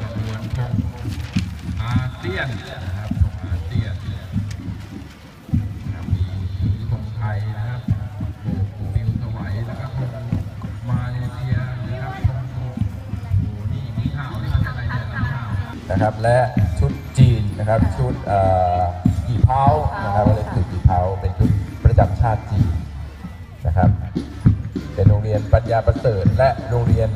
ขบวนธงอาเซียนนะครับของอาเซียนมีธงไทยนะครับโบกปิวสวัยแล้วก็มาเลเซียนะครับโอ้นี่นี่ข่าวนี่มันะไรเนี่ยข่าวนะครับและชุดจีนนะครับชุดกี่เผานะครับเรียกชุดกี่เผาเป็นชุดประจำชาติจีนนะครับเป็นโรงเรียนปัญญาประเสริฐและโรงเรียน